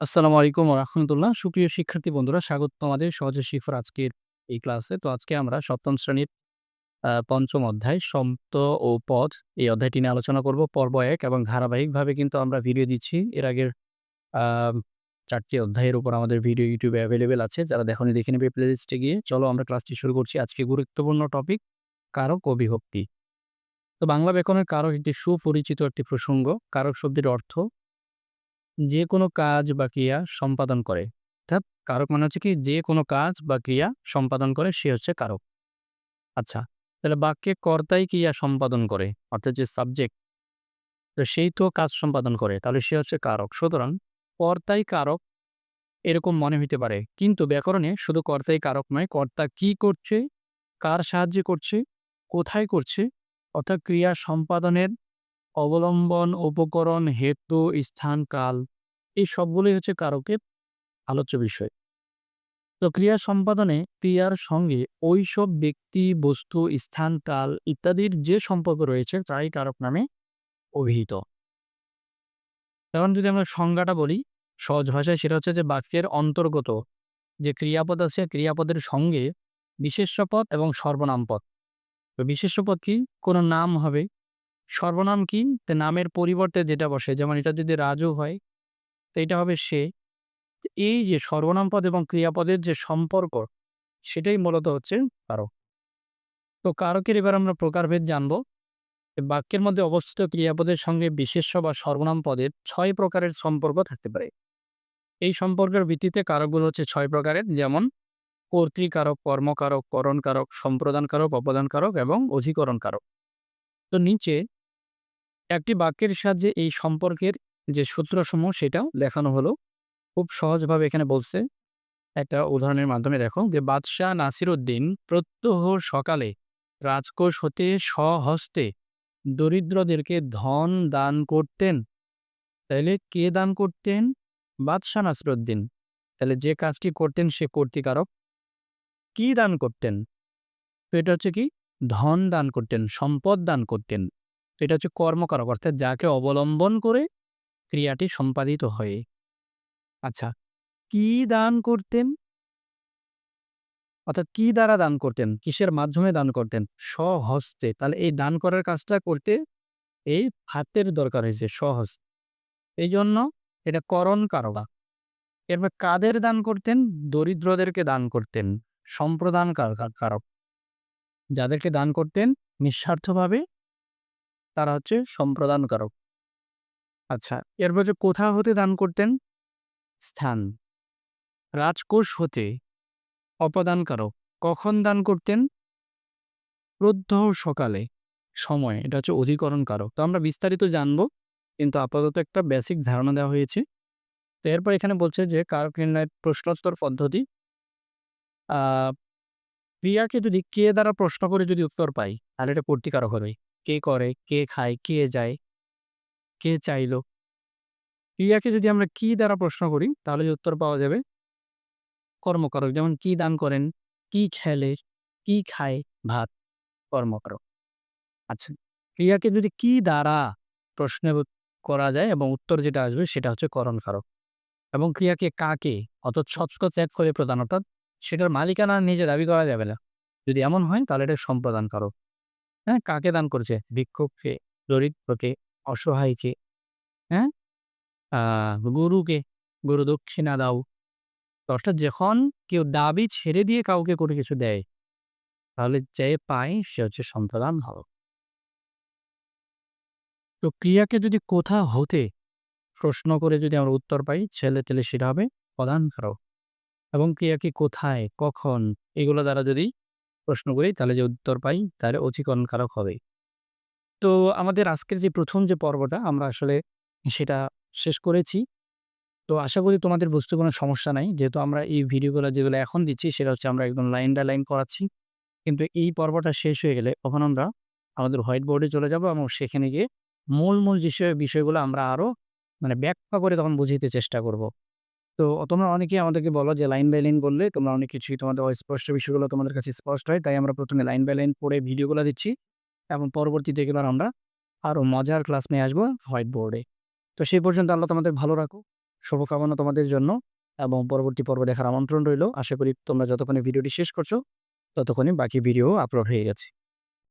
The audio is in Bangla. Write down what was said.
আসসালামু আলাইকুম রাহমাতুল্লাহ। সুপ্রিয় শিক্ষার্থী বন্ধুরা, স্বাগত তোমাদের সহজে শিখার আজকের এই ক্লাসে। তো আজকে আমরা সপ্তম শ্রেণির ৫ম অধ্যায় শব্দ ও পদ এই অধ্যায়টি নিয়ে আলোচনা করব। পর্ব এক এবং ধারাবাহিকভাবে কিন্তু আমরা ভিডিও দিচ্ছি। এর আগের ৪ অধ্যায়ের উপর আমাদের ভিডিও ইউটিউবে অ্যাভেলেবেল আছে। যারা দেখোনি দেখে নিবে প্লেলিস্টে গিয়ে। চলো আমরা ক্লাসটি শুরু করছি। আজকে গুরুত্বপূর্ণ টপিক কারক ও বিভক্তি। তো বাংলা ব্যাকরণের কারক একটি সুপরিচিত একটি প্রসঙ্গ। কারক শব্দের অর্থ যে কোনো কাজ বা ক্রিয়া সম্পাদন করে। অর্থাৎ কারক মানে হচ্ছে কি যে কোনো কাজ বা ক্রিয়া সম্পাদন করে সে হচ্ছে কারক। আচ্ছা, তাহলে বাক্যে কর্তাই ক্রিয়া সম্পাদন করে অর্থাৎ যে সাবজেক্ট তো সেই তো কাজ সম্পাদন করে তাহলে সে হচ্ছে কারক। সুতরাং কর্তাই কারক এরকম মনে হইতে পারে। কিন্তু ব্যাকরণে শুধু কর্তাই কারক নয়, কর্তা কি করছে, কার সাহায্যে করছে, কোথায় করছে অর্থাৎ ক্রিয়া সম্পাদনের অবলম্বন, উপকরণ, হেতু, স্থান, কাল এই সবগুলোই হচ্ছে কারকের আলোচ্য বিষয়। তো ক্রিয়া সম্পাদনে ক্রিয়ার সঙ্গে ওই সব ব্যক্তি, বস্তু, স্থান, কাল ইত্যাদির যে সম্পর্ক রয়েছে তাই কারক নামে অভিহিত। এখন যদি আমরা সংজ্ঞাটা বলি সহজ ভাষায় সেটা হচ্ছে যে বাক্যের অন্তর্গত যে ক্রিয়াপদ আছে ক্রিয়াপদের সঙ্গে বিশেষ্য পদ এবং সর্বনাম পদ। তো বিশেষ্য পদ কি? কোনো নাম হবে। সর্বনাম কি? নামের পরিবর্তে যেটা বসে যেমন এটা যদি রাজু হয় তো এটা হবে সে। এই যে সর্বনাম পদ এবং ক্রিয়াপদের যে সম্পর্ক সেটাই মূলত হচ্ছে কারক। তো কারকের এবার আমরা প্রকারভেদ জানব। বাক্যের মধ্যে অবস্থিত ক্রিয়াপদের সঙ্গে বিশেষ্য বা সর্বনাম পদের ৬ প্রকারের সম্পর্ক থাকতে পারে। এই সম্পর্কের ভিত্তিতে কারকগুলো হচ্ছে ছয় প্রকারের যেমন কর্তৃকারক, কর্মকারক, করণকারক, সম্প্রদানকারক, অপদানকারক এবং অধিকরণকারক। তো নিচে একটি বাক্যের সাহায্যে এই সম্পর্কের যে সূত্রসমূহ সেটাও দেখানো হলো। খুব সহজভাবে এখানে বলছে একটা উদাহরণের মাধ্যমে দেখো যে বাদশাহ নাসিরউদ্দিন প্রত্যহ সকালে রাজকোষ হতে সহস্তে দরিদ্রদেরকে ধন দান করতেন। তাইলে কে দান করতেন? বাদশাহ নাসিরউদ্দিন। তাহলে যে কাজটি করতেন সে কর্তিকারক কি দান করতেন? তো এটা হচ্ছে কি ধন দান করতেন, সম্পদ দান করতেন। এটা হচ্ছে কর্মকারক অর্থাৎ যাকে অবলম্বন করে ক্রিয়াটি সম্পাদিত হয়। আচ্ছা, কি দান করতেন? অর্থাৎ কি দ্বারা দান করতেন? কিসের মাধ্যমে দান করতেন? স্বহস্তে। তাহলে এই দান করার কাজটা করতে এই হাতের দরকার হয়েছে সহজ। এইজন্য এটা করণ কারকা। এরপর কাদের দান করতেন? দরিদ্রদেরকে দান করতেন। সম্প্রদান কারক। যাদেরকে দান করতেন নিঃস্বার্থভাবে তারা হচ্ছে সম্প্রদান কারক। আচ্ছা, এরপর যে কোথা হতে দান করতেন? স্থান। রাজকোষ হতে অপদানকারক। কখন দান করতেন? প্রত্যহ সকালে। সময় এটা হচ্ছে অধিকরণ কারক। তো আমরা বিস্তারিত জানব কিন্তু আপাতত একটা বেসিক ধারণা দেওয়া হয়েছে। তো এরপর এখানে বলছে যে কারক নির্ণয়ের প্রশ্নোত্তর পদ্ধতি। ক্রিয়াকে যদি কে দ্বারা প্রশ্ন করে যদি উত্তর পাই তাহলে এটা কর্তৃকারক হবে। কে করে, কে খায়, কে যায়, কে চাইলো। ক্রিয়াকে যদি আমরা কি দ্বারা প্রশ্ন করি তাহলে উত্তর পাওয়া যাবে কর্মকারক। যেমন কি দান করেন, কি খেলে, কি খায়, ভাত, কর্মকারক। আচ্ছা, ক্রিয়াকে যদি কি দ্বারা প্রশ্ন করা যায় এবং উত্তর যেটা আসবে সেটা হচ্ছে করণকারক। এবং ক্রিয়াকে কাকে অর্থাৎ শতক ত্যাগ করে প্রদান অর্থাৎ সেটার মালিকানা নিজে দাবি করা যাবে না। যদি এমন হয় তাহলে এটা সম্প্রদানকারক। হ্যাঁ? কাকে দান করেছে ভিক্ষুককে, দরিদ্রকে, অসহায়কে, হ্যাঁ? গরুকে, গরু দক্ষিণা দাও। অর্থাৎ যখন কেউ দাবি ছেড়ে দিয়ে কাউকে কোনো কিছু দেয় তাহলে যে পায় সে হচ্ছে সম্প্রদান কারক। তো ক্রিয়াকে যদি কোথা হতে প্রশ্ন করে যদি আমরা উত্তর পাই ছেলে তেলে সেটা হবে প্রধান কারক। এবং ক্রিয়াকে কোথায়, কখন এগুলো দ্বারা যদি প্রশ্ন করি তাহলে যে উত্তর পাই তাহলে অধিকরণ কারক হবে। তো আমাদের আজকের যে প্রথম যে পর্বটা আমরা আসলে সেটা শেষ করেছি। তো আশা করি তোমাদের বুঝতে কোনো সমস্যা নাই। যেহেতু আমরা এই ভিডিওগুলো যেগুলো এখন দিচ্ছি সেটা হচ্ছে আমরা একদম লাইন বাই লাইন করাচ্ছি। কিন্তু এই পর্বটা শেষ হয়ে গেলে তখন আমরা আমাদের হোয়াইট বোর্ডে চলে যাব এবং সেখানে গিয়ে মূল, মূল বিষয় বিষয়গুলো আমরা আরও মানে ব্যাখ্যা করে তখন বুঝিতে চেষ্টা করব। তো তোমরা অনেকেই আমাদেরকে বলো যে লাইন বাই লাইন বললে তোমরা অনেক কিছুই তোমাদের অস্পষ্ট বিষয়গুলো তোমাদের কাছে স্পষ্ট হয়। তাই আমরা ১ম এ লাইন বাই লাইন পড়ে ভিডিওগুলো দিচ্ছি এবং পরবর্তীতে এগুলো আমরা আরও মজার ক্লাস নিয়ে আসব হোয়াইট বোর্ডে। তো সেই পর্যন্ত আল্লাহ তোমাদের ভালো রাখো শুভকামনা তোমাদের জন্য এবং পরবর্তী পর্ব দেখার আমন্ত্রণ রইল। আশা করি তোমরা যতক্ষণে ভিডিওটি শেষ করছ, ততক্ষণে বাকি ভিডিও আপলোড হয়ে গেছে।